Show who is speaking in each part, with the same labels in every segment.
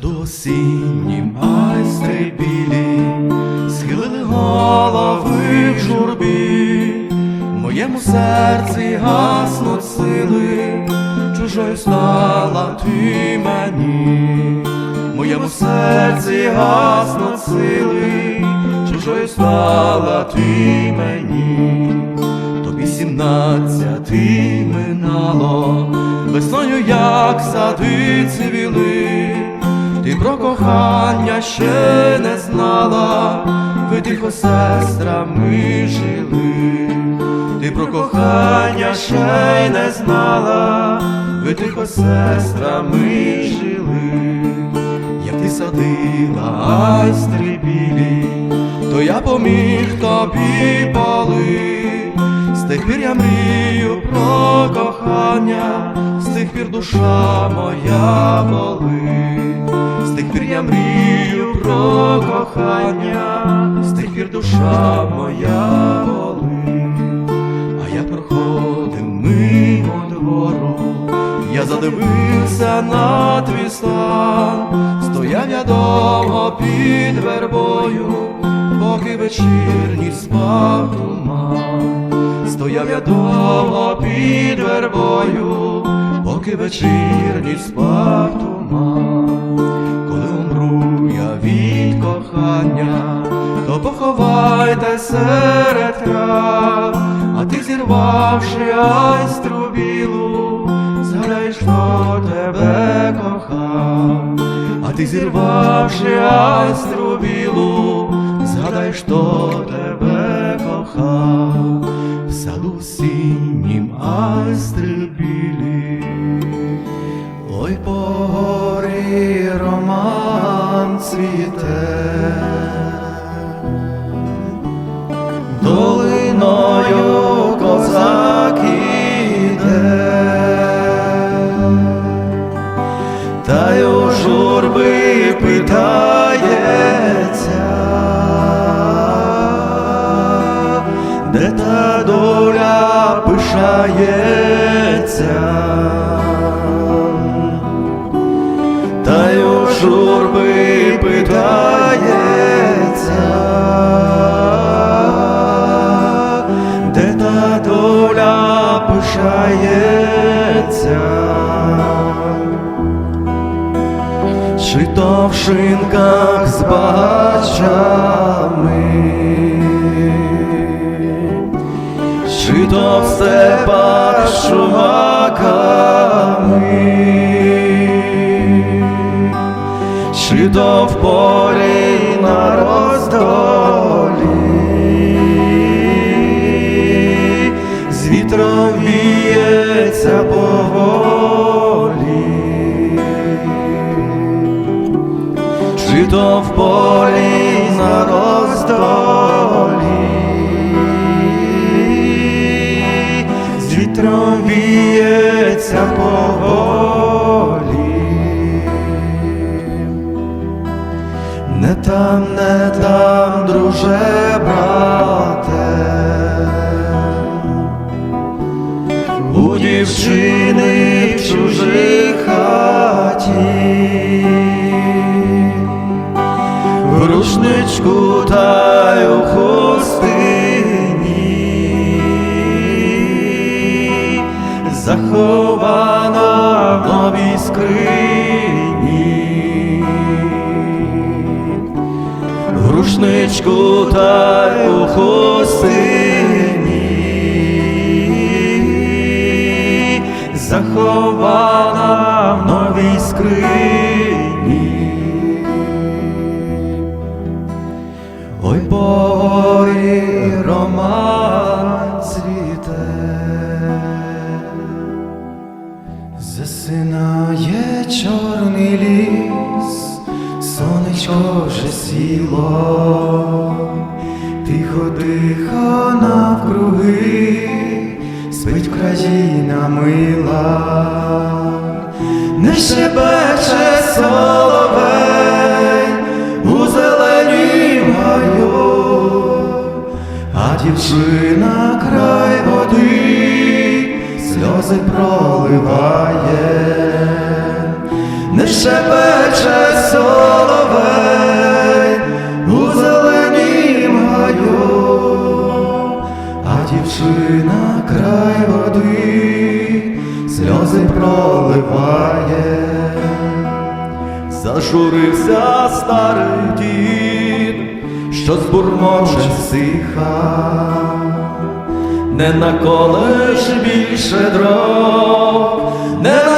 Speaker 1: саду осіннім айстри білі, схилили голови в журбі, в моєму серці гаснуть сили, чужою стала ти мені, в моєму серці гаснуть сили, чужою стала ти мені, тобі сімнадцяти минало, весною як сади цвіли, про кохання ще не знала, ви тихо сестрами жили, ти про кохання ще й не знала, ви тихо сестрами жили, як ти садила айстри білі, то я поміг тобі поли. З тих пір я мрію про кохання, з тих пір душа моя болить, тих пір я мрію про кохання, з тих пір душа моя болить, а я проходив мимо двору, я задивився на твій стан, стояв я довго під вербою, поки вечірній спав туман. Стояв я довго під вербою, поки вечірній спав туман. Кохання, то поховайте серед трав, а ти зірвавши айстру білу, згадаєш, хто тебе кохав, а ти зірвавши айстру білу, згадай, хто тебе кохав, в саду синім айстри білі. Ой, по роман цвіте, пишається, та й у журби питається, де та доля пишається. Чи то в шинках з бачами, то в степах з чумаками, чи то в полі на роздолі, з вітром віється поволі. Чи то в полі на роздолі, там, не там, друже, брате, у дівчини в чужій хаті, в рушничку та й у хустині, захована в новій скрині, рушничку та у хустині, тихо, тихо навкруги, спить країна мила, не щебече соловей у зеленім гаю, а дівчина край води сльози проливає, не шепече соловей Зажурився старий дід, що збурмоче сиха, не наколеш більше дров, не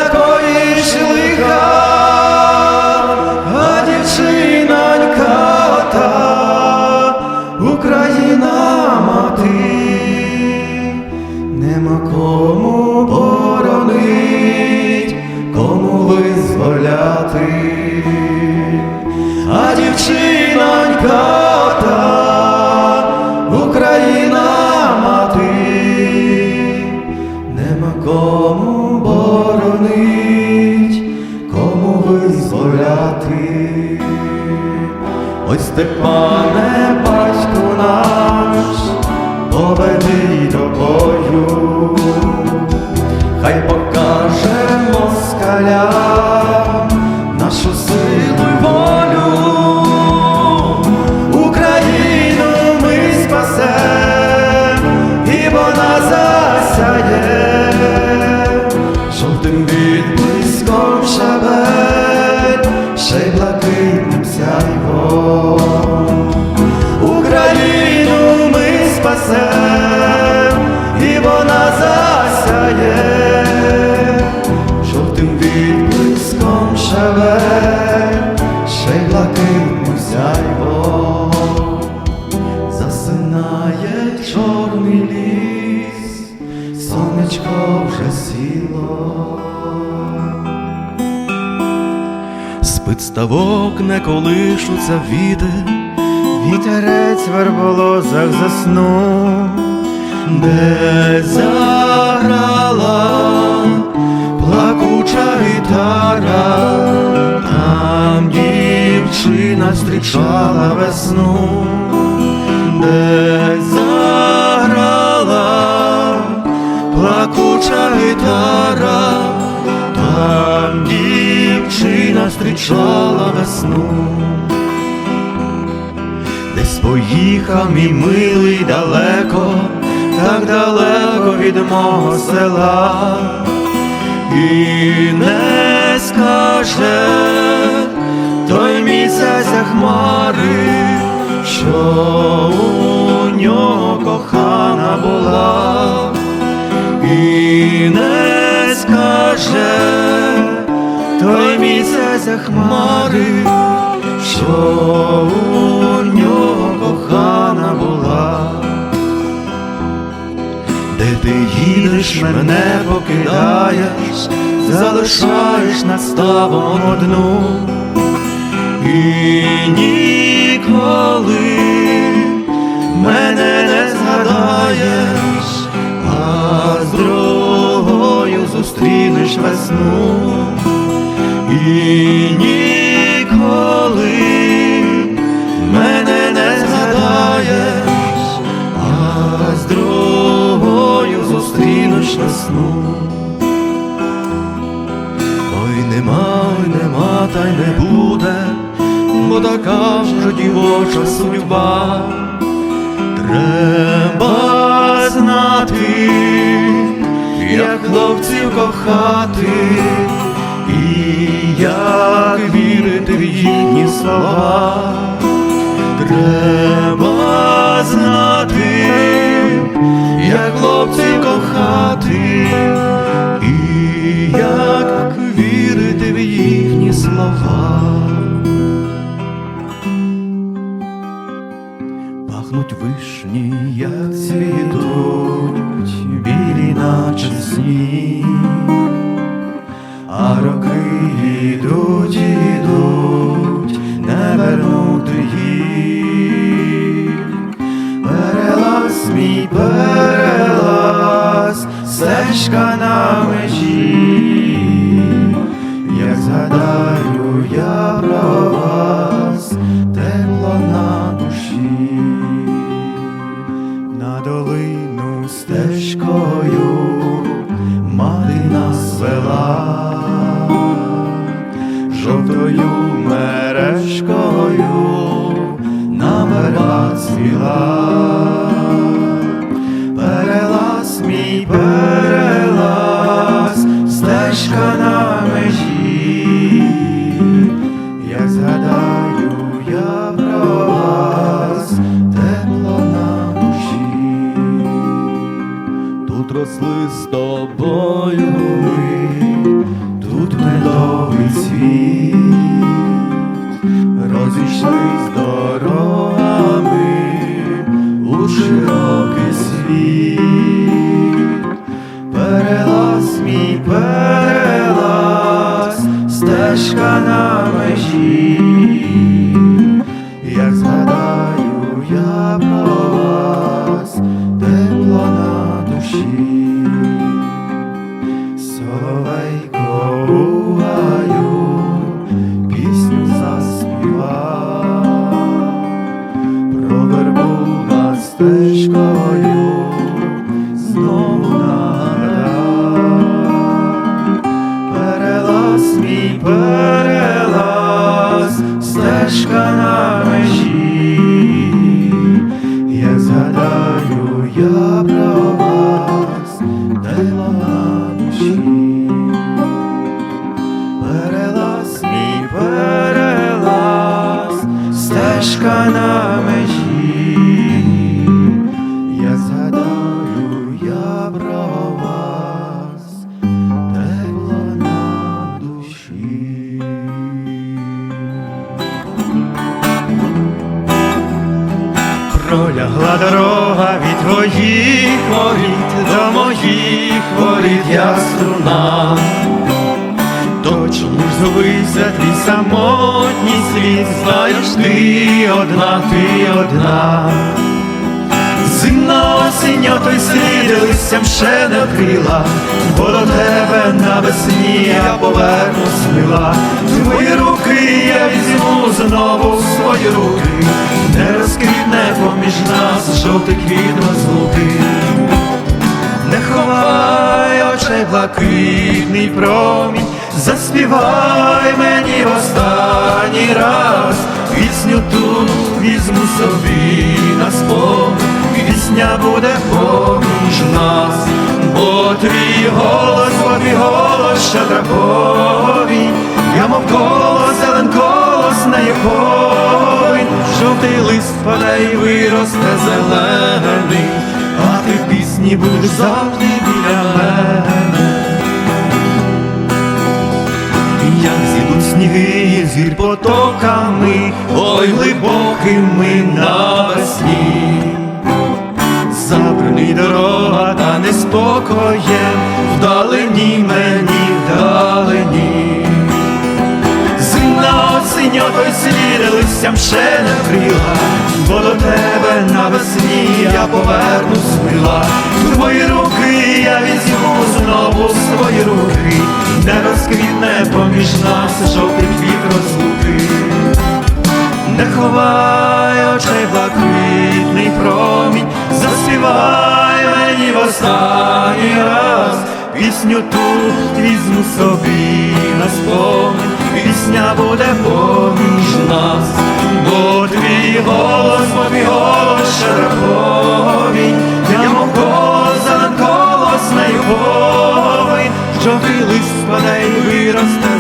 Speaker 1: Ой, Степане, батько наш, поведи до бою, хай покаже москалям нашу силу й волю. Україну ми спасем, і вона засяє, жовтим відблиском шабель, ще й блакитним сяйвом. Україну ми спасем, і вона засяє, жовтим відблиском шавель, ще й блакитним сяйвом. Засинає чорний ліс, сонечко вже сіло. Ставок не колишуться вітер,
Speaker 2: Вітерець в верболозах заснув,
Speaker 1: де заграла плакуча гітара, там дівчина зустрічала весну, зустрічала весну. Десь поїхав мій милий далеко, так далеко від мого села, і не скаже той місяць хмари, що у нього кохана була, і не скаже той місяць за хмари, що у нього кохана була. Де ти їдеш, мене покидаєш, залишаєш над ставом одну і ніколи мене не згадаєш, а з другою зустрінеш весну весну. Ой, нема, ой, нема, та й не буде, бо така вже дівоча судьба. Треба знати, як хлопців кохати, як вірити в їхні слова. Треба знати, як хлопців кохати, і як вірити в їхні слова. Мій перелаз, стежка на межі, як згадаю я про вас, тепло на душі, на долину стежкою мати нас вела, золотою мережкою на розійшлись дорогами у широкий світ. Перелаз мій перелаз, стежка на межі, моїх воріт я струна. То чому ж згубився твій самотній світ? Знаєш ти одна, ти одна. Зимна осінь, той слід листям ще не вкрила, бо до тебе навесні я повернусь мила. Твої руки я візьму знову в свої руки, не розквітне поміж нас жовтий квіт розлуки. Заспівай мені в останній раз, пісню ту візьму собі на спомин, пісня буде поміж нас, бо твій голос, бо твій голос щедра повінь, я мов колос, зелен колос на повінь, жовтий лист паде і виросте зелений, а ти в пісні будеш завжди сніги з гір потоками, ой глибокими навесні. Забраний дорога та неспокоєм, вдалині мені вдалині. Зимна осінь той слід листям ще не вкрила, бо до тебе навесні я повернусь мила. Твої руки я візьму знову свої руки, не розквітне поміж нас жовтий квіт розлуки. Не ховай очей блакитний промінь, заспівай мені в останній раз, пісню ту візьму собі на спомин, спаде і виросте